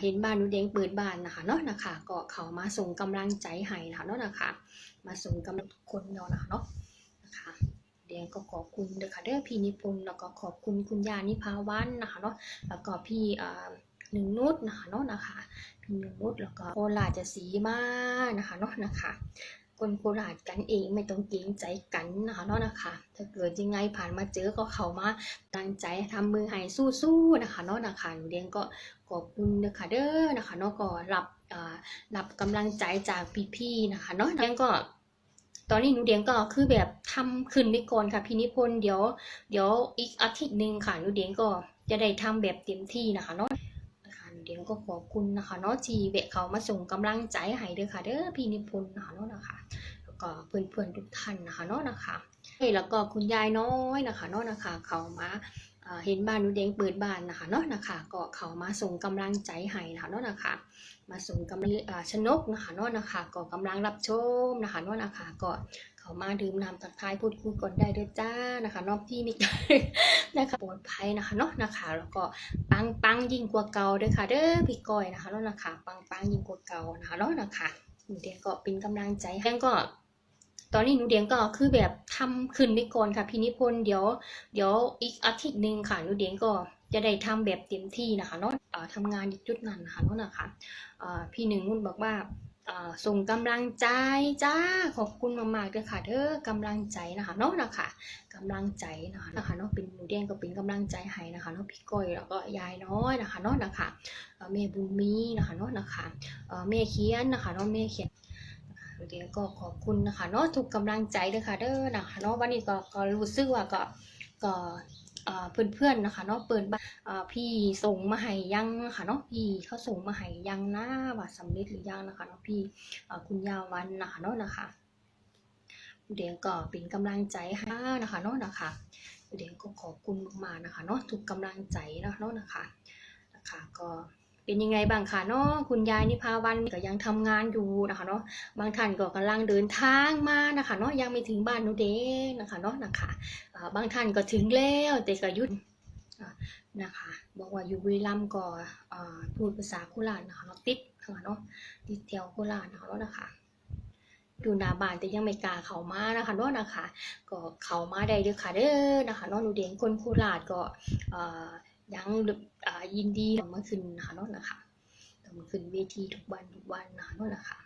เห็นบ้านนูเด้งเปิดบ้านนะคะเนาะนะคะก็เขามาส่งกำลังใจให้นะคะเนาะนะคะ มาส่งกำลังทุกคนเนาะนะคะเนาะนะคะเดงก็ขอบคุณเด้อค่ะเด้อพี่นิพนธ์แล้วก็ขอบคุณคุณยานิพาวันนะคะเนาะแล้วก็พี่อ่าหนึ่งนุชนะคะเนาะนะคะพี่หนึ่งนุชแล้วก็โคราชจะสีมานะคะเนาะนะคะ คนโคราชกันเองไม่ต้องเกรงใจกันนะคะเนาะนะคะ ถ้าเกิดยังไงผ่านมาเจอก็เขามาตั้งใจทำมือให้สู้ๆนะคะเนาะนะคะหนูเรียนก็ขอบคุณนะคะเด้อนะคะเนาะก็รับอ่ารับกำลังใจจากพี่ๆนะคะเนาะเรียนก็ตอนนี้หนูเดียงก็คือแบบทำขึ้นไปก่อนค่ะพี่นิพนธ์เดี๋ยวเดี๋ยวอีกอาทิตย์หนึ่งค่ะหนูเดียงก็จะได้ทำแบบเต็มที่นะคะเนาะ เดียงก็ขอบคุณนะคะเนาะที่แวะเขามาส่งกำลังใจให้เด้อค่ะเด้อพี่นิพนธ์นะคะเนาะนะคะแล้วก็เพื่อนๆทุกท่านนะคะเนาะนะคะเฮ้แล้วก็คุณยายน้อยนะคะเนาะนะคะ เขามาเห็นบ้านหนูเด้งเปิดบ้านนะคะเนาะนะคะ ก็เขามาส่งกำลังใจให้นะคะเนาะนะคะ มาส่งกำลังชนกนะคะเนาะนะคะ ก็กำลังรับชมนะคะเนาะนะคะก็ เขามาดื่มน้ำตักทายพูดคุยก่อนได้เด้อจ้านะคะนอกที่มีนะคะปลอดภัยนะคะเนาะนะคะ แล้วก็ปังปังยิ่งกว่าเก่าเด้อค่ะ เด้อพี่ก้อยนะคะเนาะนะคะ ปังปังยิ่งกว่าเก่านะคะเนาะนะคะหนูเดียงก็เป็นกำลังใจให้ก็ ตอนนี้หนูเดียงก็คือแบบทำขึ้นไปก่อนค่ะพี่นิพนธ์เดี๋ยวเดี๋ยวอีกอาทิตย์หนึ่งค่ะหนูเดียงก็จะได้ทำแบบเต็มที่นะคะเนาะทำงานอยู่จุดนั้นนะคะเนาะนะคะพี่หนึ่งนุ่นบอกว่า ส่งกำลังใจจ้าขอบคุณมากๆเลยค่ะเด้อกำลังใจนะคะเนาะนะคะกำลังใจนะคะนะคะเนาะเป็นหนูเดียงก็เป็นกำลังใจให้นะคะเนาะพี่ก้อยแล้วก็ยายน้อยนะคะเนาะนะคะเอ่อแม่บุญมีนะคะเนาะนะคะเอ่อแม่เขียนนะคะเนาะแม่เขียนเดี๋ยวก็ขอบคุณนะคะเนาะทุกกำลังใจเลยค่ะเด้อนะคะเนาะวันนี้ก็ก็รู้สึกว่าก็ก็ เอ่อเพื่อนๆนะคะเนาะเปิดบ้านพี่ส่งมาให้ยังค่ะเนาะพี่เขาส่งมาให้ยังนะว่าสำเร็จหรือยังนะคะเนาะพี่คุณยาวันนะคะเนาะนะคะเดี๋ยวก็เป็นกำลังใจให้นะคะเนาะนะคะเดี๋ยวก็ขอบคุณมากๆนะคะเนาะทุกกำลังใจนะเนาะนะคะนะคะก็ เป็นยังไงบ้างคะเนาะคุณยายนิพาวันก็ยังทำงานอยู่นะคะเนาะบางท่านก็กำลังเดินทางมานะคะเนาะยังไม่ถึงบ้านนูเดงนะคะเนาะนะคะบางท่านก็ถึงแล้วแต่ก็ยุดนะคะบอกว่าอยู่บุรีรัมย์ก็อ่าพูดภาษาโคราชนะคะเนาะติดนะคะเนาะติดแถวโคราชนะคะเนาะนะคะอยู่หน้าบ้านแต่ยังไม่กล้าเข้ามานะคะเนาะนะคะ ก็เข้ามาได้เด้อค่ะเด้อนะคะเนาะหนูเด้งคนโคราชก็ ยังยินดีมาขึ้นนะคะนาะนะคะต้องมาขึ้นเวทีทุกวันทุกวันนะคะเนาะนะคะ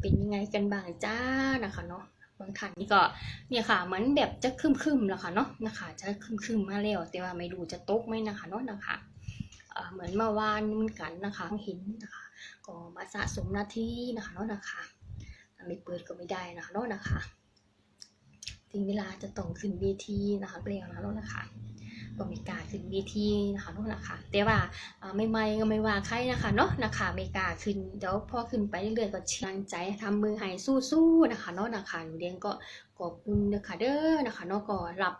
เป็นยังไงกันบ้างจ้านะคะเนาะบางท่านนี่ก็เนี่ยค่ะเหมือนแบบจะคึมคึมๆแล้วค่ะเนาะนะคะจะคึมคึมๆมาแล้วแต่ว่าไม่รู้จะตกไหมนะคะเนาะนะคะเหมือนเมื่อวานเหมือนกันนะคะเห็นนะคะ ก็มาสะสมหนาทีนะคะเนาะนะคะไม่เปิดก็ไม่ได้นะคะเนาะนะคะถึงเวลาจะต้องขึ้นเวทีนะคะเปลี่ยนนะคะเนนะคะ ก็ม่กาขึ้นเวทีนะคะนาะนะคะแต่ว่าไม่ไม่ก็ไม่ว่าใครนะคะเนาะนะคะไม่กาขึ้นเดี๋ยวพอขึ้นไปเรื่อยๆก็เชื่อใจทำมือให้สู้ๆนะคะเนาะนะคะหนูเรียนก็ขอบคุณนะคะเด้อนะคะเนาะก็รับ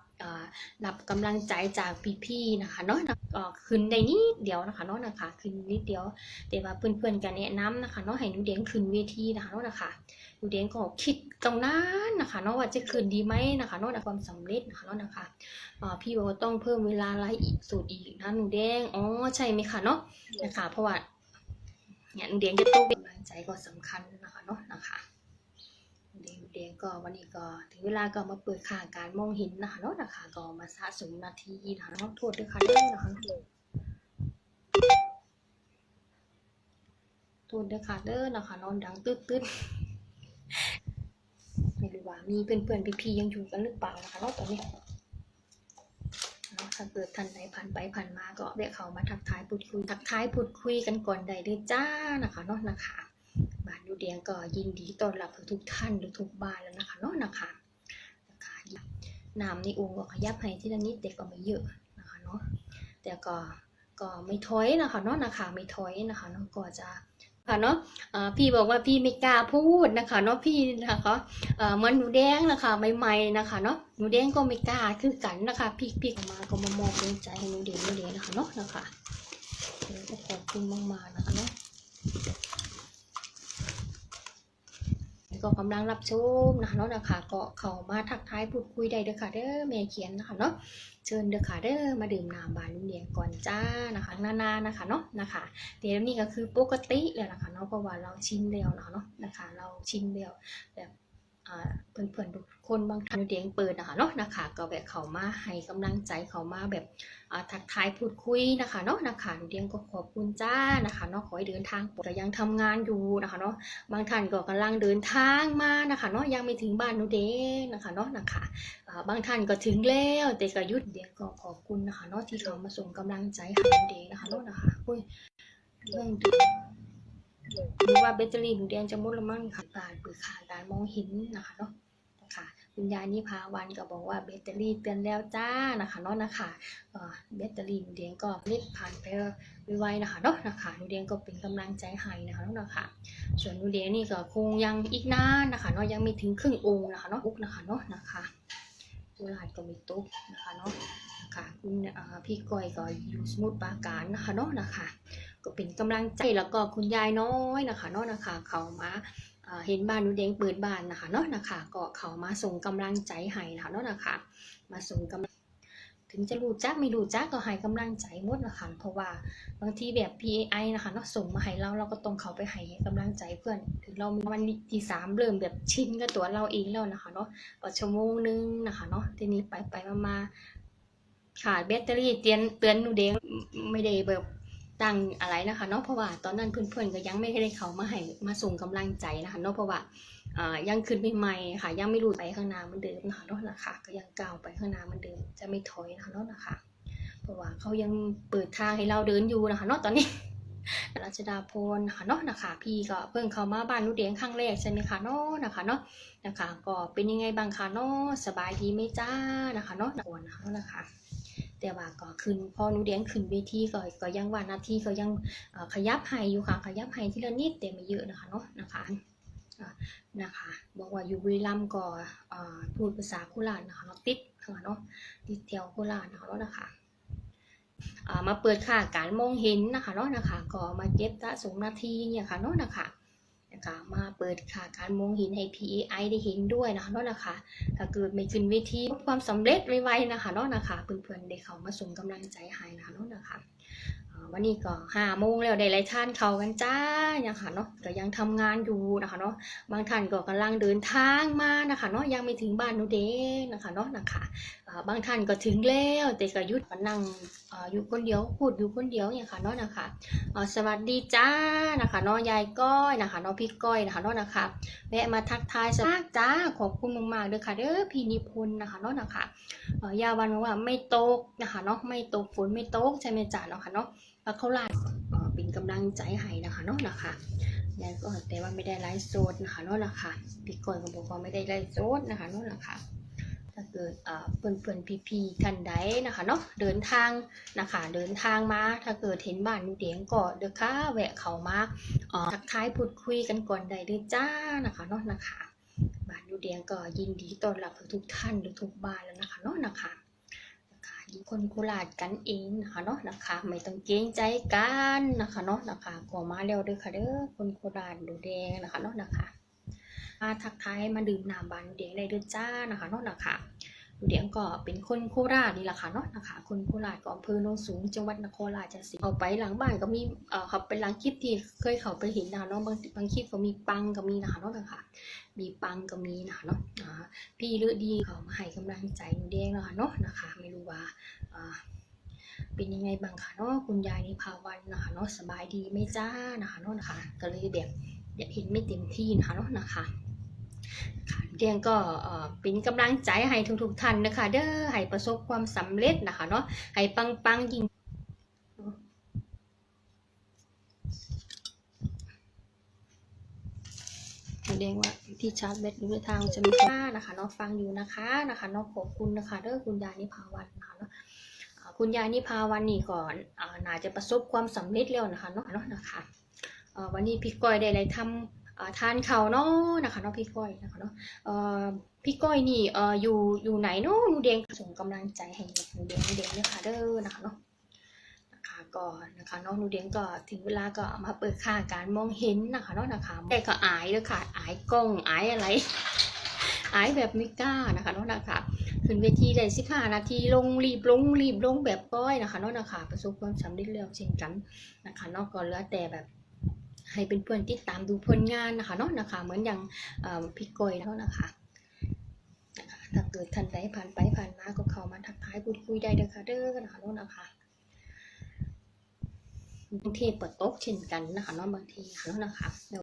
รับกำลังใจจากพี่ๆนะคะเนาะก็ขึ้นได้นิดเดียวนะคะเนาะนะคะขึ้นนิดเดียวแต่ว่าเพื่อนๆกันแนะนำนะคะเนาะให้หนูเดียงขึ้นเวทีนะคะเนาะนะคะ หนูเดงก็คิดตรงนั้นนะคะเนาะว่าจะขึ้นดีไหมนะคะเนาะในความสำเร็จนะคะเนาะนะคะพี่บอกว่าต้องเพิ่มเวลาไลฟ์อีกสูตรอีกนะหนูแดงอ๋อใช่ไหมคะเนาะนะคะเพราะว่าเนี่ยหนูแดงจะต้องเป็นกำลังใจก็สำคัญนะคะเนาะนะคะหนูแดงหนูแดงก็วันนี้ก็ถึงเวลาก็มาเปิดค่าการมองเห็นนะคะเนาะนะคะก็มาสะสมนาทีนะคะเนาะโทษด้วยค่ะเด้อนะคะโทษด้วยค่ะเด้อนะคะนอนดังตึ๊ดตึ๊ด ไม่รู้ว่ามีเพื่อนๆพี่ๆยังอยู่กันหรือเปล่านะคะเนาะตอนนี้ถ้าเกิดท่านใดผ่านไปผ่านมาก็แวะเขามาทักทายพูดคุยทักทายพูดคุยกันก่อนได้เลยจ้านะคะเนาะนะคะบ้านดูเดียงก็ยินดีต้อนรับทุกท่านทุกบ้านแล้วนะคะเนาะนะคะนะคะน้ำในองค์ก็ขยับให้ทีละนิดแต่ก็ไม่เยอะนะคะเนาะแต่ก็ก็ไม่ถอยนะคะเนาะนะคะไม่ถอยนะคะเนาะก็จะ ค่ะเนาะพี่บอกว่าพี่ไม่กล้าพูดนะคะเนาะพี่นะคะเหมือนหนูแดงนะคะใหม่ๆนะคะเนาะหนูแดงก็ไม่กล้าคือกันนะคะ พี่พี่ออกมาก็มามอบดวงใจให้หนูแดงหนูแดงนะคะเนาะนะคะก็ขอบคุณมากๆนะคะเนาะ ก็กำลังรับชมนะคะเนาะนะคะก็เข้ามาทักทายพูดคุยได้เด้อค่ะเด้อแม่เขียนนะคะเนาะเชิญเด้อค่ะเด้อมาดื่มน้ำบานลุงเดียก่อนจ้านะคะนานๆนะคะเนาะนะคะเดี๋ยวนี้ก็คือปกติแล้วนะคะเนาะเพราะว่าเราชินแล้วนาะเนาะนะคะ เราชินแล้วแบบ เพื่อนๆทุกคนบางท่านเดียงเปิดนะคะเนาะนะคะ ก็แบบเขามาให้กำลังใจเขามาแบบทักทายพูดคุยนะคะเนาะนะคะเดียงก็ขอบคุณจ้านะคะเนาะขอให้เดินทางปลอดยก็ยังทำงานอยู่นะคะเนาะบางท่านก็กำลังเดินทางมานะคะเนาะยังไม่ถึงบ้านนูเดงนะคะเนาะนะคะบางท่านก็ถึงแล้วแต่ก็หยุดเดียงก็ขอบคุณนะคะเนาะที่เขามาส่งกำลังใจให้นูเดงนะคะเนาะนะคะเรื่อง รือว่าแบตเตอรี่หนูแดงจะมดล้วมั้งค่ะการเปิดขาการมองเห็นนะคะเนาะนะคะคุณยายนิพาวันก็บอกว่าแบตเตอรี่เตือนแล้วจ้านะคะเนาะนะคะแบตเตอรี่หนูแดงก็เล็ดผ่านไปไวๆนะคะเนาะนะคะหนูแดงก็เป็นกำลังใจให้นะคะเนาะนะคะส่วนหนูแดงนี่ก็คงยังอีกนานนะคะเนาะยังไม่ถึงครึ่งองค์นะคะเนาะอุกนะคะเนาะนะคะตุลาดก็มีตุ๊กนะคะเนาะนะคะคุณพี่ก้อยก็อยู่สมุทรปราการนะคะเนาะนะคะ ก็เป็นกำลังใจแล้วก็คุณยายน้อยนะคะเนาะนะคะ เขามาเห็นบ้านหนูแดงเปิดบ้านนะคะเนาะนะคะก็เขามาส่งกำลังใจให้นะคะเนาะนะคะ มาส่งกำลังถึงจะรู้จักไม่รู้จักก็ให้กำลังใจมดนะคะเพราะว่าบางทีแบบ PAI นะคะเนาะส่งมาให้เราเราก็ต้องเขาไปให้กำลังใจเพื่อน ถึงเรามีวันที่สามเริ่มแบบชินกับตัวเราเองแล้วนะคะเนาะก็ชั่วโมงนึงนะคะเนาะทีนี้ไปไปมาขาดแบตเตอรี่เตือนเตือนหนูแดงไม่ได้แบบ ตั้งอะไรนะคะเนาะเพราะว่าตอนนั้นเพื่อนๆก็ยังไม่ได้เขามาให้มาส่งกำลังใจนะคะเนาะเพราะว่ายังขึ้นใหม่ๆค่ะ ยังไม่รู้ไปข้างหน้ามันเดิมนะคะเนาะนะคะก็ยังก้าวไปข้างหน้ามันเดิมจะไม่ถอยนะคะเนาะนะคะ เพราะว่าเขายังเปิดทางให้เราเดินอยู่นะคะเนาะตอนนี้รัชดาพลนะคะเนาะนะคะ พี่ก็เพิ่งเข้ามาบ้านนุเดียงครั้งแรกใช่ไหมคะเนาะนะคะเนาะนะคะ ก็เป็นยังไงบ้างคะเนาะสบายดีไหมจ้านะคะเนาะก่อนนะคะนะคะ แต่ว่าก็ขึ้นพอหนูเดียงขึ้นเวทีก็ก็ยังว่าหนาทีก็ยังขยับให้อยู่ค่ะขยับให้ทีละนิดแต่ไม่เยอะนะคะเนาะนะคะนะคะบอกว่าอยู่บุรีรัมย์ก็เอ่อพูดภาษาโคราชนะคะเนาะติดค่ะเนาะติดแถวโคราชนะคะเนาะนะคะมาเปิดค่าการมองเห็นนะคะเนาะนะคะก็มาเก็บสะสมนาทีเนี่ยค่ะเนาะนะคะ นะคะมาเปิดค่าการมองเห็นให้ PAI ได้เห็นด้วยนะคะเนาะนะคะถ้าเกิดไม่ขึ้นเวทีความสำเร็จไวๆนะคะเนาะนะคะเพื่อนๆได้เขามาส่งกำลังใจให้นะคะเนาะนะคะอ่า วันนี้ก็ห้าโมงแล้วได้ไรท่านเขากันจ้านะคะเนาะก็ยังทำงานอยู่นะคะเนาะบางท่านก็กำลังเดินทางมานะคะเนาะยังไม่ถึงบ้านนูเดงนะคะเนาะนะคะบางท่านก็ถึงแล้วแต่ก็ยุดมานั่งอยู่คนเดียวพูดอยู่คนเดียวเนี่ยค่ะเนาะนะคะสวัสดีจ้านะคะเนาะยายก้อยนะคะเนาะพี่ก้อยนะคะเนาะนะคะแวะมาทักทายสวัสดีจ้าขอบคุณมากๆเลยค่ะเด้อพี่นิพนธ์นะคะเนาะนะคะยาวันบอกว่าไม่ตกนะคะเนาะไม่ตกฝนไม่ตกใช่ไหมจ้าเนาะค่ะเนาะ แล้วเขาลาดเอ่อเป็นกำลังใจให้นะคะเนาะนะคะยายก็แต่ว่าไม่ได้ไลฟ์สดนะคะเนาะนะคะพี่ก้อยก็บอกว่าไม่ได้ไลฟ์สดนะคะเนาะนะคะถ้าเกิดเอ่อเพื่อนๆพี่ๆท่านใดนะคะเนาะเดินทางนะคะเดินทางมาถ้าเกิดเห็นบ้านยูเดียงก็เด้อค่ะแวะเขามาเอ่อทักทายพูดคุยกันก่อนได้เลยจ้านะคะเนาะนะคะบ้านดูเดียงก็ยินดีต้อนรับทุกท่านหรือทุกบ้านแล้วนะคะเนาะนะคะ คนคนโคราชกันเองนะคะเนาะนะคะ ไม่ต้องเกรงใจกันนะคะเนาะนะคะก็มาเร็วเด้อค่ะเด้อคนโคราชดูแดงนะคะเนาะนะคะ มาทักทายมาดื่มน้ำบานแดงได้ด้วยจ้านะคะเนาะนะคะ เดูแดงก็เป็นคนโคราชนี่แหละค่ะเนาะนะคะ คนโคราชก็อำเภอโนนสูงจังหวัดนครราชสีมาเอาไปหลังบ้านก็มีเอ่อเขาเป็นหลังคลิปที่เคยเขาไปเห็นนะเนาะบางบางคลิปก็มีปังก็มีนะคะเนาะนะคะมีปังก็มีนะคะเนาะพี่เลือดีเขามาให้กำลังใจหนูแดงแล้วค่ะเนาะนะคะ ไม่รู้ว่าเป็นยังไงบ้างคะเนาะคุณยายนิพาวันนะคะเนาะสบายดีไหมจ้านะคะเนาะนะคะ ก็เลยแบบอยากเห็นไม่เต็มที่นะคะเนาะนะคะ เดียงก็เป็นกำลังใจให้ทุกๆท่านนะคะ เด้อให้ประสบความสำเร็จนะคะเนาะให้ปังๆยิ่งแสดงว่าที่ชาร์จแบตอยู่ในทางจะมีค่านะคะเนาะฟังอยู่นะคะนะคะเนาะขอบคุณนะคะเด้อคุณยายนิพาวันนะคะเนาะคุณยายนิพาวันนี่ก่อนอ่าน่าจะประสบความสำเร็จแล้วนะคะเนาะเนาะนะคะวันนี้พี่ก้อยได้อะไรทำอ่า ทานข้าวเนาะนะคะเนาะพี่ก้อยนะคะเนาะเอ่อพี่ก้อยนี่อยู่อยู่ไหนเนาะหนูเดงส่งกำลังใจให้หนูเดงหนูเดงเนี่ยค่ะเด้อนะคะเนาะนะคะก็นะคะเนาะหนูเดียงก็ถึงเวลาก็มาเปิดค่าการมองเห็นนะคะเนาะนะคะแต่ก็อายเลยค่ะอายกล้องอายอะไรอายแบบไม่กล้านะคะเนาะนะคะขึ้นเวทีได้สิบห้านาทีลงรีบลงรีบลงแบบก้อยนะคะเนาะนะคะประสบความสำเร็จแล้วเช่นกันนะคะเนาะก็เหลือแต่แบบ ให้เป็นเพื่อนติดตามดูผลงานนะคะเนาะนะคะ เหมือนอย่างพี่กอยแล้วนะคะนะคะถ้าเกิดท่านใดผ่านไปผ่านมาก็เข้ามาทักทายพูดคุยได้เด้อค่ะเด้อนะคะเนาะนะคะบางทีเปิดโต๊ะเช่นกันนะคะเนาะบางทีค่ะเนาะนะคะ